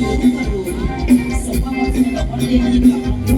Thank you.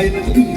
ใคร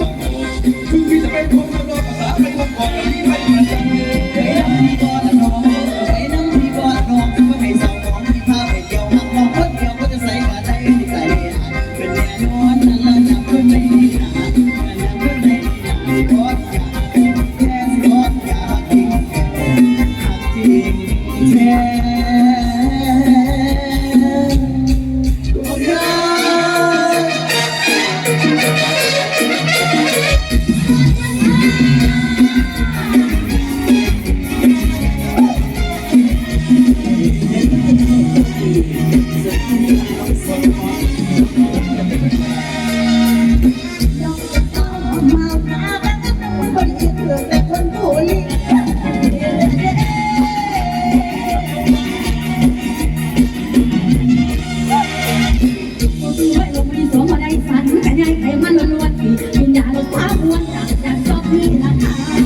พี่ละค่ะ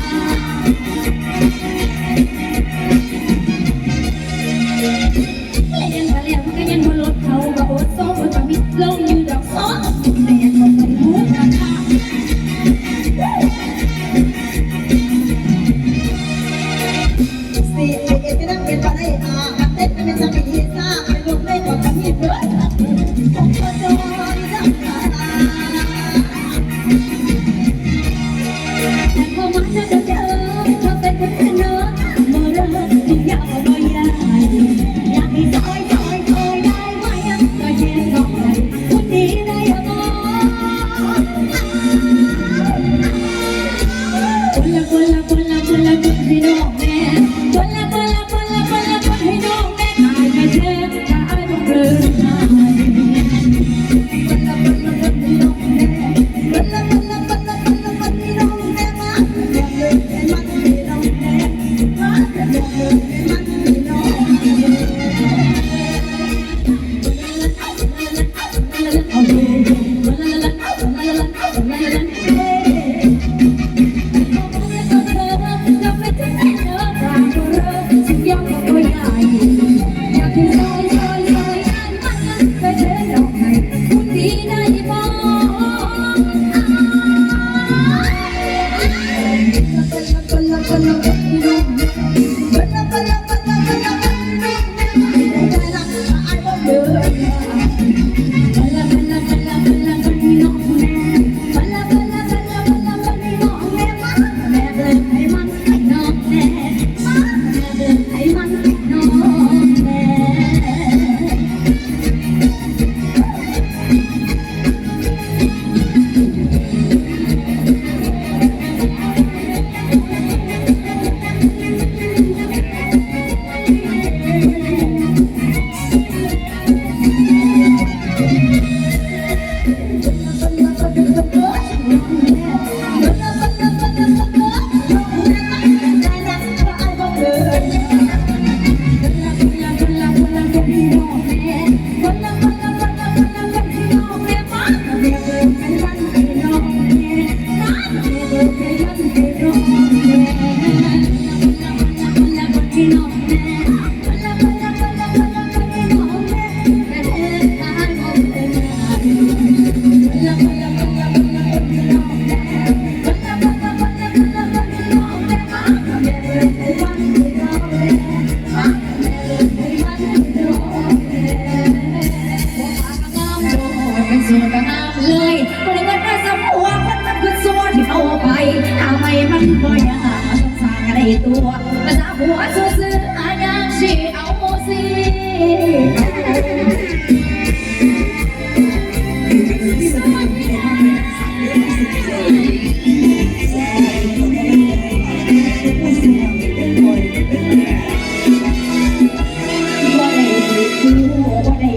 you. ด้วยใ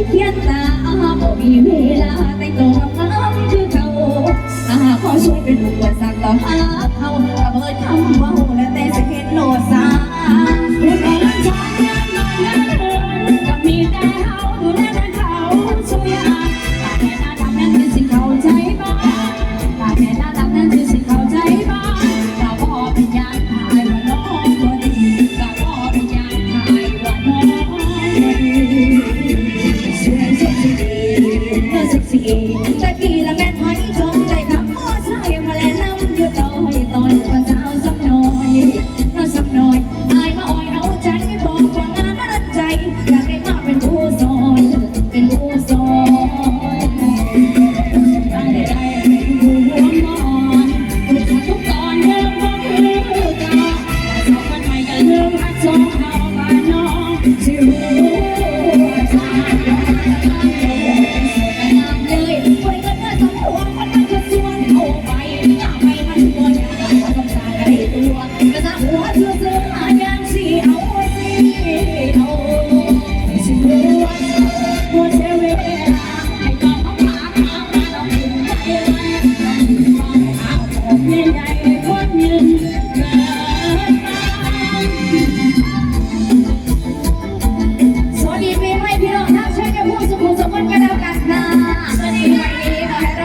เขียนตาบ่มีเวลาแต่งตัวงามคือเขาอาขอช่วยเป็นหัวสั่งต่อหาเขาระเบิดคำว่า สีแต่ดี